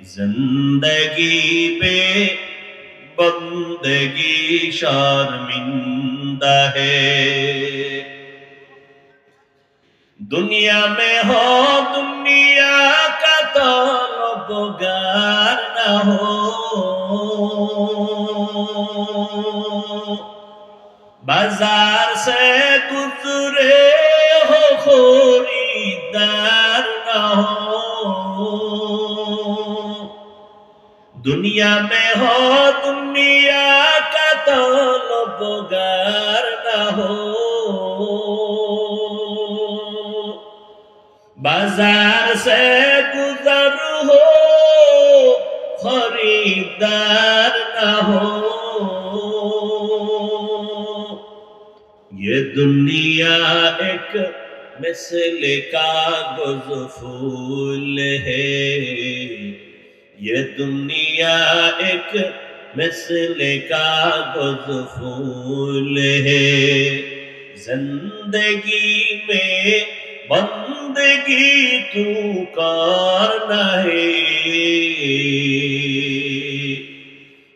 زندگی پہ بندگی شرمندہ ہے دنیا میں ہو دنیا کا طلبگار نہ ہو بازار سے گزرے ہو خریدار نہ ہو دنیا میں ہو، دنیا کا طلب گر نہ ہو۔ بازار سے گزر ہو، خریدار نہ ہو۔ یہ دنیا ایک مثل کا گز ہے۔ یہ دنیا ایک مثل کا گزفول ہے۔ زندگی میں بندگی تو کار ہے۔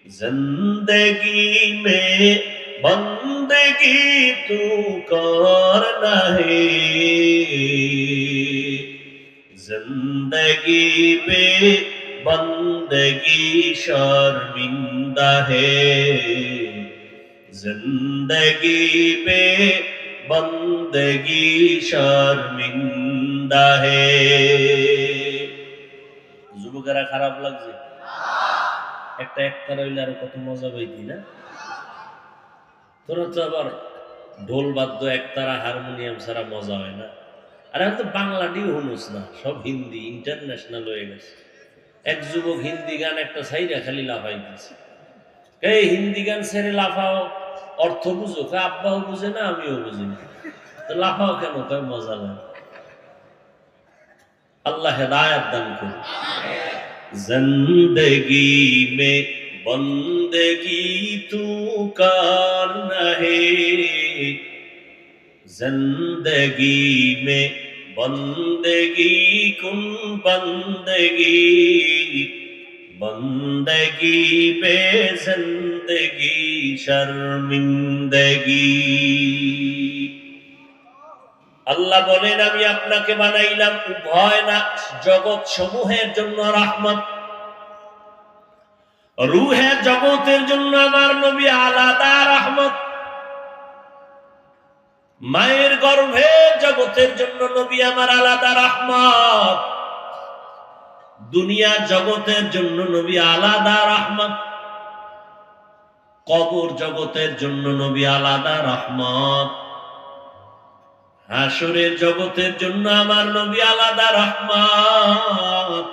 زندگی میں بندگی تو کار ہے۔ زندگی میں शर्मिंदा है जिंदगी में बंदगी शर्मिंदा है যুবকেরা খারাপ লাগছে একটা একটা রইলে আরো কত মজা পাইতি না তোরা তো আবার ঢোল বাদ্য একতারা হারমোনিয়াম ছাড়া মজা হয় না আর এখন তো বাংলাটিও হনুস না সব হিন্দি ইন্টারন্যাশনাল হয়ে গেছে এক যুবক হিন্দি গান একটা সাইরা খালি লাফাইতেছে। এই হিন্দি গান ছেড়ে লাফাও, অর্থ বুঝো? কে আব্বাও বুঝে না, আমিও বুঝি না। তো লাফাও কেন? কয়, মজা লাগে। আল্লাহ হেদায়ত দান করুন। জিন্দগি মে বন্দগি তু কার নহে? জিন্দগি মে বন্দগি কুন বন্দগি বন্দগি পে জিন্দগি, শর্মিন্দগি। আল্লাহ বলেন, আমি আপনাকে বানাইলাম উভয় না জগৎ সমূহের জন্য রাহমত। রুহে জগতের জন্য আমার নবী আলাদা রহমত। মায়ের গর্ভে জগতের জন্য নবী আমার আলাদা রাহমত। দুনিয়া জগতের জন্য নবী আলাদা রাহমত। কবর জগতের জন্য নবী আলাদা রহমত। হাসরের জগতের জন্য আমার নবী আলাদা রহমত।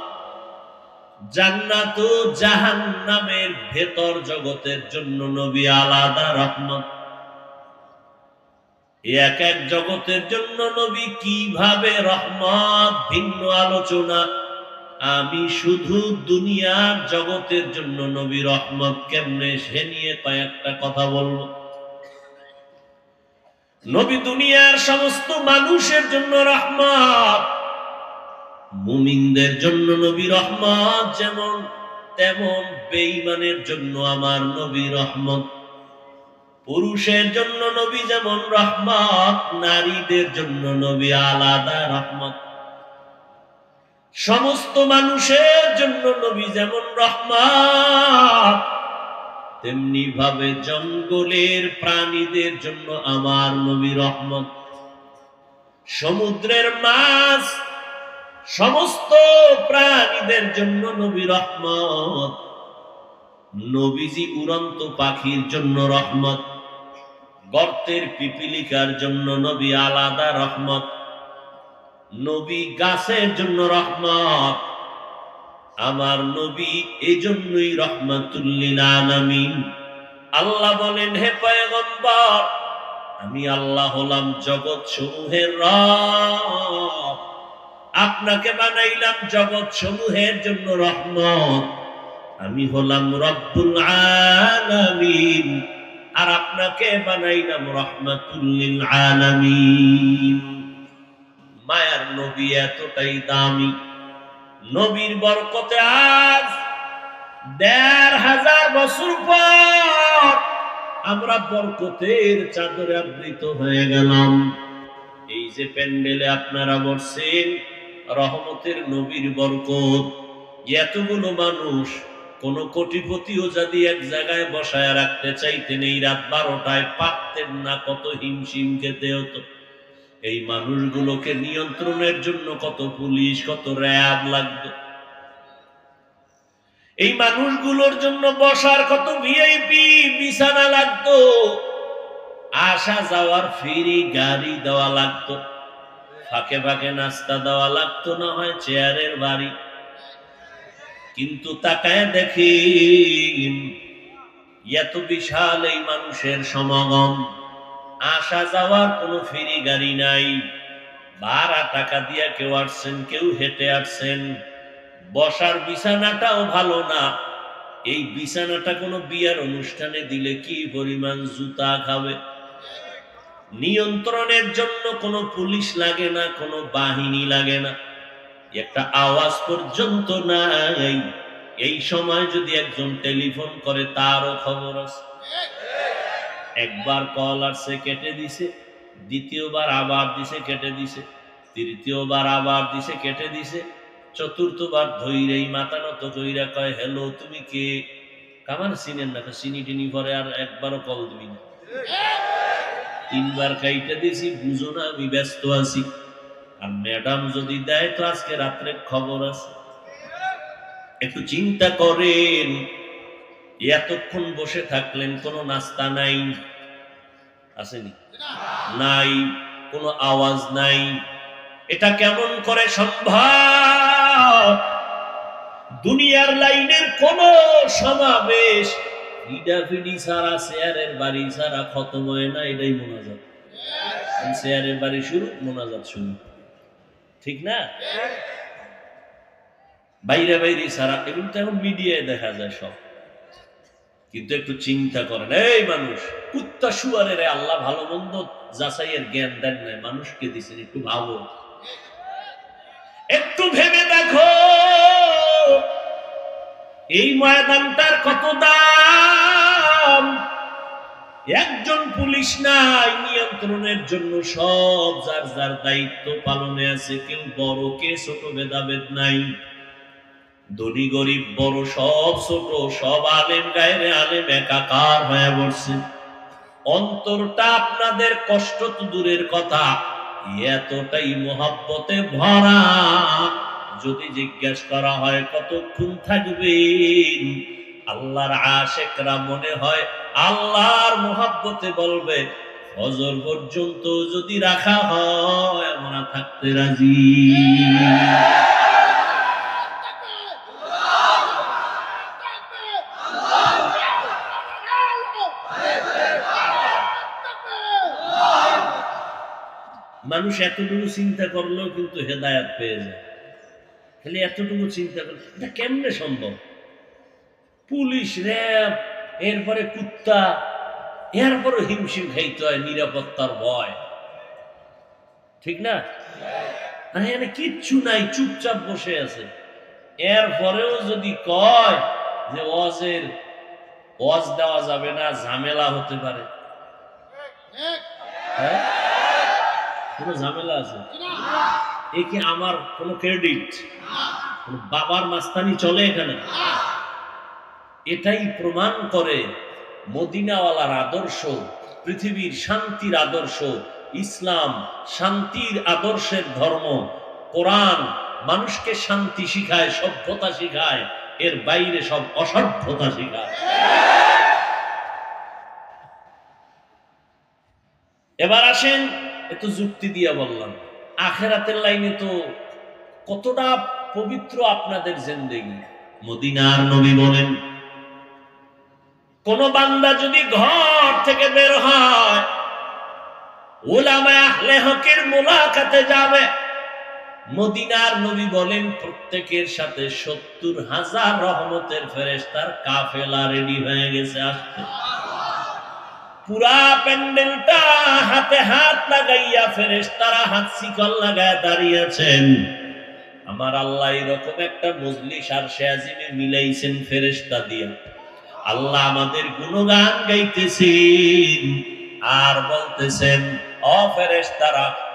জান্নাত জাহান্নামের ভেতর জগতের জন্য নবী আলাদা রহমত। এক এক জগতের জন্য নবী কীভাবে রহমত, ভিন্ন আলোচনা? আমি শুধু দুনিয়ার জগতের জন্য নবী রহমত কেমনে সে নিয়ে কয়েকটা কথা বলব? নবী দুনিয়ার সমস্ত মানুষের জন্য রহমত, মুমিনদের জন্য নবী রহমত যেমন, তেমন বেঈমানের জন্য আমার নবী রহমত। পুরুষের জন্য নবী যেমন রহমত, নারীদের জন্য নবী আলাদা রহমত। সমস্ত মানুষের জন্য নবী যেমন রহমত তেমনি ভাবে জঙ্গলের প্রাণীদের জন্য আমার নবী রহমত। সমুদ্রের মাছ, সমস্ত প্রাণীদের জন্য নবী রহমত। নবীজি উড়ন্ত পাখির জন্য রহমত। গর্তের পিপিলিকার জন্য নবী আলাদা রহমত, নবী গাছের জন্য রহমত, আমার নবী এই জন্যই রহমাতুল্লিল আলামিন। আল্লাহ বলেন, হে পয়গম্বর, আমি আল্লাহ হলাম জগৎ সমূহের রব। আপনাকে বানাইলাম জগৎ সমূহের জন্য রহমত। আমি হলাম রব্বুল আলামিন। আর আপনাকে বানাইলাম রহমাতুল্লিল আলামিন। মায়ার নবী এতটাই দামি। নবীর বরকতে আজ দেড় হাজার বছর পর আমরা বরকতের চাদরে আবৃত হয়ে গেলাম। এই যে প্যান্ডেলে আপনারা বসছেন, রহমতের নবীর বরকত, এতগুলো মানুষ কোন কোটিপতিও যদি এক জায়গায় বসায় রাখতে চাইতেন, এই রাত বারোটায় পারতেন না, কত হিমশিম খেতে হতো। এই মানুষগুলোকে নিয়ন্ত্রণের জন্য কত পুলিশ, কত র্যাব লাগতো। এই মানুষগুলোর জন্য বসার কত ভিআইপি বিছানা লাগতো। আসা যাওয়ার ফ্রি গাড়ি দেওয়া লাগতো। ফাঁকে ফাঁকে নাস্তা দেওয়া লাগতো, না হয় চেয়ারের বাড়ি। কিন্তু তাকায় দেখি এত বিশাল এই মানুষের সমাগম। আসা যাওয়ার কোনো ফেরি গাড়ি নাই। ভাড়া টাকা দিয়া কেউ আসছেন, কেউ হেঁটে আসছেন। বসার বিছানাটাও ভালো না। এই বিছানাটা কোনো বিয়ার অনুষ্ঠানে দিলে কি পরিমাণ জুতা খাবে? নিয়ন্ত্রণের জন্য কোনো পুলিশ লাগে না, কোনো বাহিনী লাগে না। একটা আওয়াজ পর্যন্ত নাই। এই সময় যদি একজন টেলিফোন করে, তারও খবর আছে। একবার কল আসছে, কেটে দিছে। দ্বিতীয়বার আবার দিছে, কেটে দিছে। তৃতীয়বার আবার দিছে, কেটে দিছে। চতুর্থবার ধৈরেই মাথা নত কইরা কয়, হ্যালো, তুমি কে? কামার চিনেন না, চিনি টিনি পরে আর একবারও কল দিবি না। তিনবার কাইটা দিছি, বুঝো না আমি ব্যস্ত আছি। আর ম্যাডাম যদি দেয় তো আজকে রাত্রে খবর আছে। একটু চিন্তা করেন এতক্ষণ বসে থাকলেন কোনো নাস্তা নাই। আসেনি? নাই কোনো আওয়াজ নাই। এটা কেমন করে সম্ভব? দুনিয়ার লাইনের কোন সমাবেশ ইডাফিডি সারা শেয়ারের বাড়ি সারা খতম হয় না এটাই মোনাজাত। শেয়ারের বাড়ি শুরু মোনাজাত শুরু। ঠিক না? বাইরে বাইরে সারা এগুলো তো এখন মিডিয়ায় দেখা যায় সব। কিন্তু একটু চিন্তা করেন এই মানুষ কুত্তা শুয়ারের আল্লাহ ভালো মন্দ যাচাইয়ের জ্ঞান দেন নাই মানুষকে দিছেন একটু ভাবো। একটু ভেবে দেখো এই ময়দানটার কত দাম? একজন পুলিশ নাই, নিয়ন্ত্রণের জন্য সব যার যার দায়িত্ব পালনে আছে, কেউ বড় কে, ছোট ভেদাভেদ নাই। ধনী, গরিব, বড়, সব ছোট, সব আলেম, গায়ের আলেম, একাকার হয়ে পড়ছে অন্তরটা আপনাদের কষ্ট তো দূরের কথা, এতটাই মোহাব্বতে ভরা। যদি জিজ্ঞেস করা হয়, কতক্ষণ থাকবেন? আল্লাহর আশেকরা মনে হয় আল্লাহর মোহাব্বতে বলবে হজর পর্যন্ত যদি রাখা হয়, আমরা থাকতে রাজি। মানুষ এতটুকু চিন্তা করলেও কিন্তু হেদায়াত পেয়ে যায়। খালি এতটুকু চিন্তা করলে, এটা কেমনে সম্ভব? পুলিশ, র্যাব এরপরে কুত্তা এরপরে হিমশিম খাইতে হয়, নিরাপত্তার ভয়। ঠিক না? আর এখানে কিচ্ছু নাই, চুপচাপ বসে আছে। এরপরেও যদি কয় যে ওয়াজের, ওয়াজ দেওয়া যাবে না, ঝামেলা হতে পারে। হ্যাঁ? কোনো ঝামেলা আছে? এ কি আমার কোনো ক্রেডিট বাবার মাস্তানি চলে এখানে? এটাই প্রমাণ করে মদিনাওয়ালার আদর্শ, পৃথিবীর শান্তির আদর্শ, ইসলাম শান্তির আদর্শের ধর্ম। কোরআন মানুষকে শান্তি শিখায়, সভ্যতা শিখায়, এর বাইরে সব অসভ্যতা শিখায়। এবার আসেন, একটু যুক্তি দিয়ে বললাম। আখেরাতের লাইনে তো কতটা পবিত্র আপনাদের জিন্দেগি। মদিনার নবী বলেন কোন বান্দা যদি ঘর থেকে বের হয় যাবে। মদিনার নবী বলেন, প্রত্যেকের সাথে সত্তর হাজার রহমতের ফেরেশতার কাফেলা রেডি হয়ে গেছে আসতে। পুরা প্যান্ডেলটা হাতে হাত লাগাইয়া ফেরেশতারা হাত শিকল লাগায় দাঁড়িয়েছেন আমার আল্লাহ এরকম একটা মজলিস আর শেয়াজিমে মিলাইছেন ফেরেশতা দিয়া। আল্লাহ আমাদের গুণগান গাইতেছেন আর বলতেছেন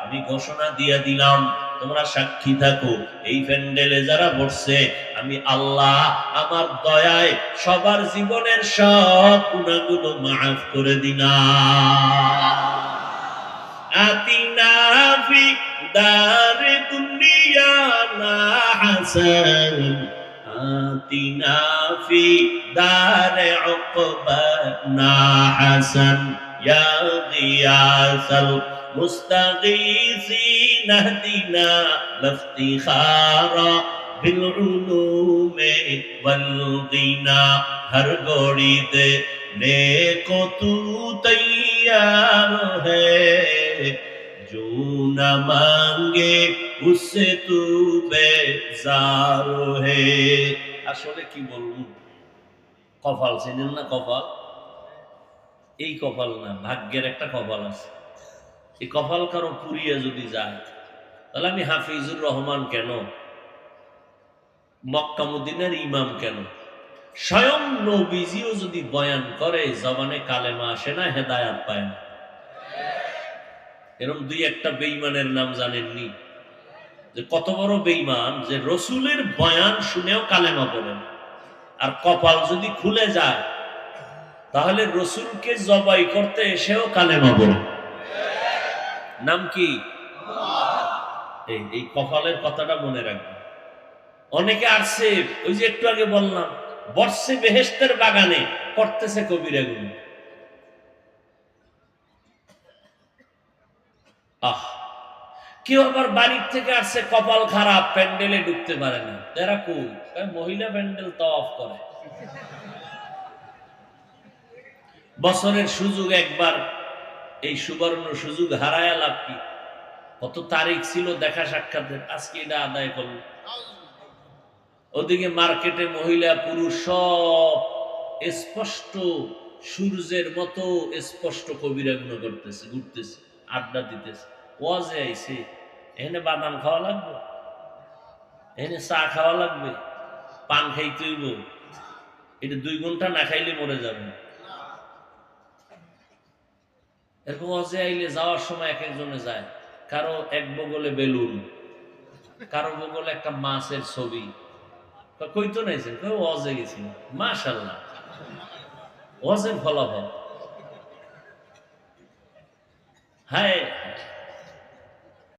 আমি ঘোষণা দিয়ে দিলাম, তোমরা সাক্ষী থাকো, এই প্যান্ডেলে যারা আমি আল্লাহ আমার দয়ায় সবার জীবনের সব গুণাগুলো মাফ করে দিলাম। আতিনা فی دار عقبنا حسن یا غیاث المستغیثین اہدنا لفتخارا بالعلوم والغنا ہر گوڑی دے نیکو تو تیار ہے، جو نہ مانگے اس سے تو بے زار ہے۔ আসলে কি বলব? কপাল, চেনেন না কপাল? এই কপাল না, ভাগ্যের একটা কপাল আছে। এই কপাল কারও পুরিয়ে যদি যায়, তাহলে আমি হাফিজুর রহমান কেন? মক্কামুদ্দিনের ইমাম কেন? স্বয়ং নবীজিও যদি বয়ান করে, জবানে কালেমা আসে না, হেদায়াত পায় না। এরকম দুই একটা বেইমানের নাম জানেননি? যে কত বড় বেইমান যে রসুলের বয়ান শুনেও কালেমা পড়েন আর কপাল যদি খুলে যায়, তাহলে রসুলকে জবাই করতে এসেও কালেমা পড়ে নাম কি? এই কপালের কথাটা মনে রাখবেন অনেকে আসছে, ওই যে একটু আগে বললাম, বর্ষে বেহেস্তের বাগানে করতেছে কবিরাগুলো আহ কেউ আবার বাড়ির থেকে আসছে, কপাল খারাপ, প্যান্ডেলে ঢুকতে পারে না। এরা কয় মহিলা প্যান্ডেল তো অফ করে। বছরের সুযোগ একবার, এই সুবর্ণ সুযোগ হারায় লাভ কি? কত তারিখ ছিল দেখা সাক্ষাতের? আজকে এটা আদায় করল। ওদিকে মার্কেটে মহিলা, পুরুষ সব স্পষ্ট, সূর্যের মতো স্পষ্ট কবিরা করতেছে, ঘুরতেছে, আড্ডা দিতেছে। ওয়াজে আইছে। এখানে বাদাম খাওয়া লাগবে? এখানে চা খাওয়া লাগবে? পান খাইতে হইব। এটা দুই ঘণ্টা না খাইলে মরে যাবে। এরকম অজে আইলে যাওয়ার সময় এক একজনে যায়। কারও এক বগলে বেলুন, কারও বগলে একটা মাছের ছবি। কই তো নাইছেন? কই অজে গেছি। মাশাল্লাহ। অজের ফলাফল। হায়!